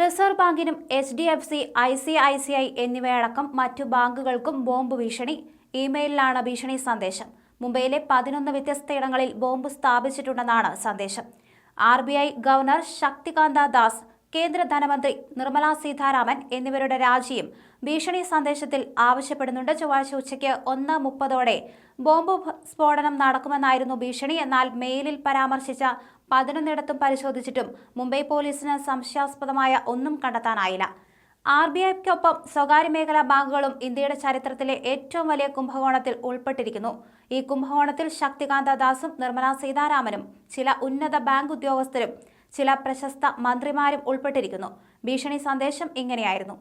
Reserve ബാങ്കിനും H D F C I C I C I എന്നിവയടക്കം മറ്റു ബാങ്കുകൾക്കും bomb ഭീഷണി. ഇമെയിലിലാണ് ഭീഷണി സന്ദേശം. മുംബൈയിലെ പതിനൊന്ന് വ്യത്യസ്തയിടങ്ങളിൽ ബോംബ് സ്ഥാപിച്ചിട്ടുണ്ടെന്നാണ് സന്ദേശം. R B I governor Shaktikanta Das കേന്ദ്ര ധനമന്ത്രി നിർമ്മല സീതാരാമൻ എന്നിവരുടെ രാജിയും ഭീഷണി സന്ദേശത്തിൽ ആവശ്യപ്പെടുന്നുണ്ട്. ചൊവ്വാഴ്ച ഉച്ചയ്ക്ക് ഒന്ന് മുപ്പതോടെ ബോംബ് സ്ഫോടനം നടക്കുമെന്നായിരുന്നു ഭീഷണി. എന്നാൽ മെയിലിൽ പരാമർശിച്ച പതിനൊന്നിടത്തും പരിശോധിച്ചിട്ടും മുംബൈ പോലീസിന് സംശയാസ്പദമായ ഒന്നും കണ്ടെത്താനായില്ല. ആർ ബി ഐക്കൊപ്പം സ്വകാര്യ മേഖലാ ബാങ്കുകളും ഇന്ത്യയുടെ ചരിത്രത്തിലെ ഏറ്റവും വലിയ കുംഭകോണത്തിൽ ഉൾപ്പെട്ടിരിക്കുന്നു. ഈ കുംഭകോണത്തിൽ ശക്തികാന്ത ദാസും നിർമ്മല സീതാരാമനും ചില ഉന്നത ബാങ്ക് ഉദ്യോഗസ്ഥരും ചില പ്രശസ്ത മന്ത്രിമാരും ഉൾപ്പെട്ടിരിക്കുന്നു. ഭീഷണി സന്ദേശം ഇങ്ങനെയായിരുന്നു.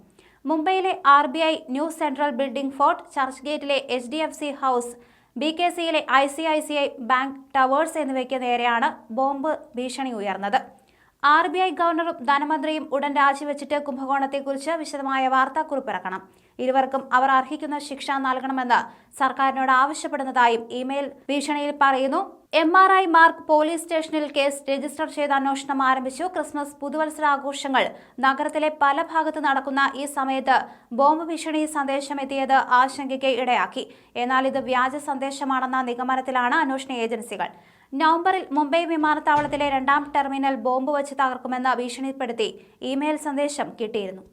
മുംബൈയിലെ R B I new central building fort church ഗേറ്റിലെ H D F C house B K സിയിലെ I C I C I bank towers എന്നിവയ്ക്ക് നേരെയാണ് ബോംബ് ഭീഷണി ഉയർന്നത്. ആർ ബി ഐ ഗവർണറും ധനമന്ത്രിയും ഉടൻ രാജിവെച്ചിട്ട് കുംഭകോണത്തെക്കുറിച്ച് വിശദമായ വാർത്താക്കുറിപ്പ് ഇറക്കണം ഇരുവർക്കും അവർ അർഹിക്കുന്ന ശിക്ഷ നൽകണമെന്ന് സർക്കാരിനോട് ആവശ്യപ്പെടുന്നതായും ഇമെയിൽ ഭീഷണിയിൽ പറയുന്നു. M R I Marg police സ്റ്റേഷനിൽ കേസ് രജിസ്റ്റർ ചെയ്ത് അന്വേഷണം ആരംഭിച്ചു. ക്രിസ്മസ് പുതുവത്സരാഘോഷങ്ങൾ നഗരത്തിലെ പല ഭാഗത്ത് നടക്കുന്ന ഈ സമയത്ത് ബോംബ് ഭീഷണി സന്ദേശം എത്തിയത് ആശങ്കയ്ക്ക് ഇടയാക്കി. എന്നാൽ ഇത് വ്യാജ സന്ദേശമാണെന്ന നിഗമനത്തിലാണ് അന്വേഷണ ഏജൻസികൾ. നവംബറിൽ മുംബൈ വിമാനത്താവളത്തിലെ രണ്ടാം ടെർമിനൽ ബോംബ് വച്ച് തകർക്കുമെന്ന് ഭീഷണിപ്പെടുത്തി ഇമെയിൽ സന്ദേശം കിട്ടിയിരുന്നു.